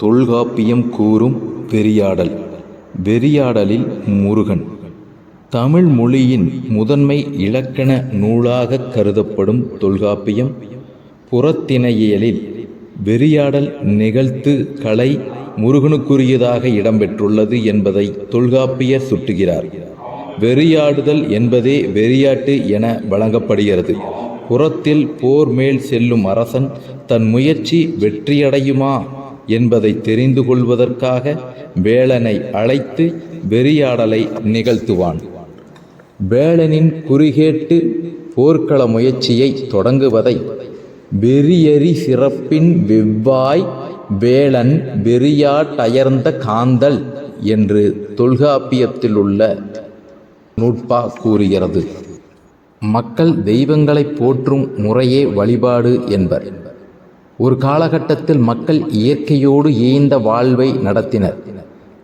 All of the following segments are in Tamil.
தொல்காப்பியம் கூறும் வெறியாடல். வெறியாடலில் முருகன். தமிழ் மொழியின் முதன்மை இலக்கண நூலாகக் கருதப்படும் தொல்காப்பியம் புறத்திணையியலில் வெறியாடல் நிகழ்த்து கலை முருகனுக்குரியதாக இடம்பெற்றுள்ளது என்பதை தொல்காப்பியர் சுட்டுகிறார். வெறியாடுதல் என்பதே வெறியாட்டு என வழங்கப்படுகிறது. புறத்தில் போர் மேல் செல்லும் அரசன் தன் முயற்சி வெற்றியடையுமா? என்பதை தெரிந்து கொள்வதற்காக வேளனை அழைத்து வெறியாடலை நிகழ்த்துவான். வேளனின் குறிகேட்டு போர்க்கள முயற்சியை தொடங்குவதை வெறியறி சிறப்பின் வெவ்வாய் வேளன் வெறியாட்டயர்ந்த காந்தல் என்று தொல்காப்பியத்தில் உள்ள நூட்பா கூறுகிறது. மக்கள் தெய்வங்களை போற்றும் முறையே வழிபாடு என்பர். ஒரு காலகட்டத்தில் மக்கள் இயற்கையோடு இயைந்த வாழ்வை நடத்தினர்.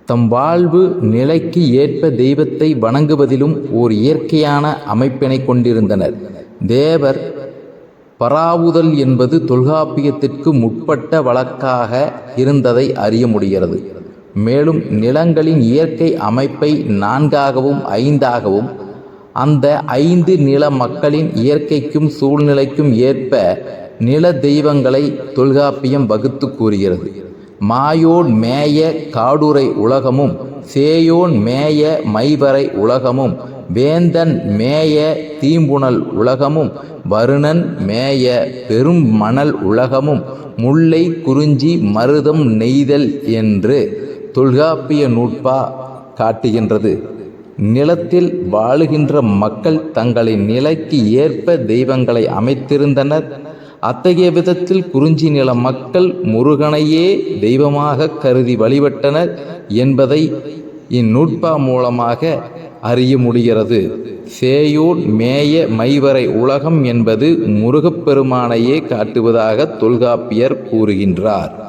தம் வாழ்வு நிலைக்கு ஏற்ப தெய்வத்தை வணங்குவதிலும் ஓர் இயற்கையான அமைப்பினை கொண்டிருந்தனர். தேவர் பராவுதல் என்பது தொல்காப்பியத்திற்கு முற்பட்ட வழக்காக இருந்ததை அறிய முடிகிறது. மேலும் நிலங்களின் இயற்கை அமைப்பை நான்காகவும் ஐந்தாகவும் அந்த ஐந்து நில மக்களின் இயற்கைக்கும் சூழ்நிலைக்கும் ஏற்ப நில தெய்வங்களை தொல்காப்பியம் வகுத்து கூறுகிறது. மாயோன் மேய காடுரை உலகமும் சேயோன் மேய மைவரை உலகமும் வேந்தன் மேய தீம்புணல் உலகமும் வருணன் மேய பெரும் மணல் உலகமும் முல்லை குறிஞ்சி மருதம் நெய்தல் என்று தொல்காப்பிய நூட்பா காட்டுகின்றது. நிலத்தில் வாழுகின்ற மக்கள் தங்களின் நிலைக்கு ஏற்ப தெய்வங்களை அமைத்திருந்தனர். அத்தகைய விதத்தில் குறிஞ்சி நில மக்கள் முருகனையே தெய்வமாக கருதி வழிபட்டனர் என்பதை இந்நுட்பா மூலமாக அறிய முடிகிறது. சேயோன் மேய மைவரை உலகம் என்பது முருகப்பெருமானையே காட்டுவதாக தொல்காப்பியர் கூறுகின்றார்.